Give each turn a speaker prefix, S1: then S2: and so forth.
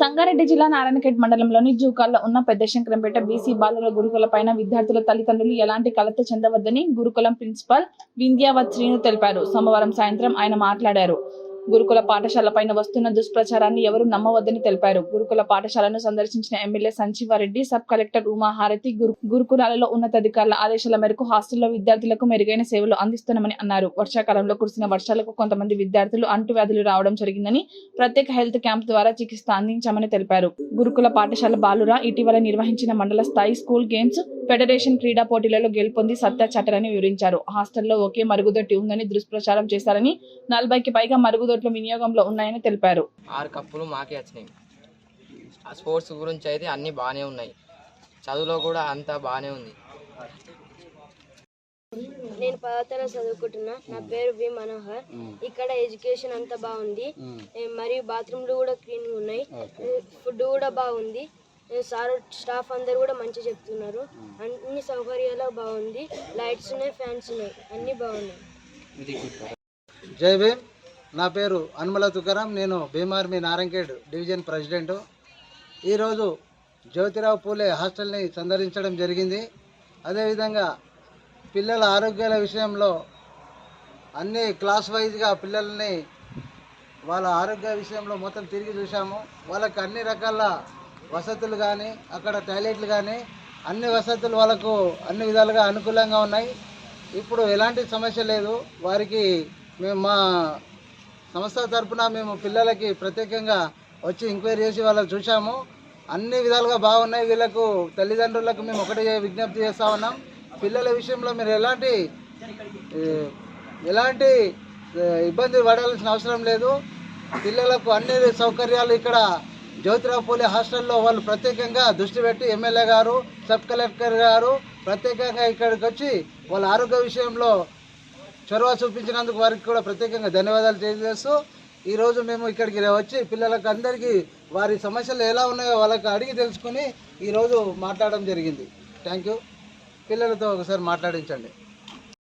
S1: సంగారెడ్డి జిల్లా నారాయణఖేడ్ మండలంలోని జూకాల్లో ఉన్న పెద్ద శంకరంపేట బీసీ బాలుల గురుకుల పైన విద్యార్థుల తల్లిదండ్రులు ఎలాంటి కలత చెందవద్దని గురుకులం ప్రిన్సిపల్ వింధ్యావత్ శ్రీను తెలిపారు. సోమవారం సాయంత్రం ఆయన మాట్లాడారు. గురుకుల పాఠశాల పైన వస్తున్న దుష్ప్రచారాన్ని ఎవరు నమ్మవద్దని తెలిపారు. గురుకుల పాఠశాలను సందర్శించిన MLA Sanjeeva Reddy sub collector Umaharathi గురు గురుకులాలలో ఉన్నతాధికారుల ఆదేశాల మేరకు హాస్టల్లో విద్యార్థులకు మెరుగైన సేవలు అందిస్తున్నామని అన్నారు. వర్షాకాలంలో కురిసిన వర్షాలకు కొంతమంది విద్యార్థులు అంటువ్యాధులు రావడం జరిగిందని ప్రత్యేక హెల్త్ క్యాంప్ ద్వారా చికిత్స అందించామని తెలిపారు. గురుకుల పాఠశాల బాలురా ఇటీవల నిర్వహించిన మండల స్థాయి స్కూల్ గేమ్స్ ఫెడరేషన్ క్రీడా పోటీలలో గెలుపొంది సత్తా చట్టరని వివరించారు. హాస్టల్లో ఒకే మరుగుదొడ్డి ఉందని దుష్ప్రచారం చేశారని నలభైకి పైగా మరుగుదొడ్లు వినియోగంలో ఉన్నాయని తెలిపారు.
S2: ఆరు కప్పులు మాకే వచ్చినాయి. ఆ స్పోర్ట్స్ గురించి అయితే అన్నీ బాగానే ఉన్నాయి. చదువులో కూడా అంతా బాగానే ఉంది.
S3: నేను పదో తరగతి చదువుకుంటున్నా. నా పేరు వి మనోహర్. ఇక్కడ ఎడ్యుకేషన్ అంతా బాగుంది. మరియు బాత్రూమ్లు కూడా క్లీన్ ఉన్నాయి. ఫుడ్ కూడా బాగుంది. సార్ స్టాఫ్ అందరు కూడా మంచి చెప్తున్నారు. అన్ని సౌకర్యాలు బాగుంది. లైట్స్ ఉన్నాయి ఫ్యాన్స్ ఉన్నాయి. అన్ని బాగున్నాయి.
S4: జై భీమ్. నా పేరు అనుమల తుకారాం. నేను భీమార్మీ నారంకేడ్ డివిజన్ ప్రెసిడెంట్. ఈరోజు జ్యోతిరావు పూలే హాస్టల్ని సందర్శించడం జరిగింది. అదేవిధంగా పిల్లల ఆరోగ్యాల విషయంలో అన్ని క్లాస్ వైజ్గా పిల్లల్ని వాళ్ళ ఆరోగ్య విషయంలో మొత్తం తిరిగి చూసాము వాళ్ళకి అన్ని రకాల వసతులు కానీ అక్కడ టాయిలెట్లు కానీ అన్ని వసతులు వాళ్ళకు అన్ని విధాలుగా అనుకూలంగా ఉన్నాయి. ఇప్పుడు ఎలాంటి సమస్య లేదు. వారికి మేము మా సంస్థ తరపున మేము పిల్లలకి ప్రత్యేకంగా వచ్చి ఎంక్వైరీ చేసి వాళ్ళని చూసాము అన్ని విధాలుగా బాగున్నాయి. వీళ్ళకు తల్లిదండ్రులకు మేము ఒకటే విజ్ఞప్తి చేస్తా ఉన్నాం. పిల్లల విషయంలో మీరు ఎలాంటి ఎలాంటి ఇబ్బంది పడాల్సిన అవసరం లేదు. పిల్లలకు అన్ని సౌకర్యాలు ఇక్కడ జ్యోతిరావు పూలే హాస్టల్లో వాళ్ళు ప్రత్యేకంగా దృష్టి పెట్టి ఎమ్మెల్యే గారు సబ్ కలెక్టర్ గారు ప్రత్యేకంగా ఇక్కడికి వచ్చి వాళ్ళ ఆరోగ్య విషయంలో చొరవ చూపించినందుకు వారికి కూడా ప్రత్యేకంగా ధన్యవాదాలు తెలియజేస్తూ ఈరోజు మేము ఇక్కడికి వచ్చి పిల్లలకు అందరికీ వారి సమస్యలు ఎలా ఉన్నాయో వాళ్ళకి అడిగి తెలుసుకుని ఈరోజు మాట్లాడడం జరిగింది. థ్యాంక్ యూ పిల్లలతో ఒకసారి మాట్లాడించండి.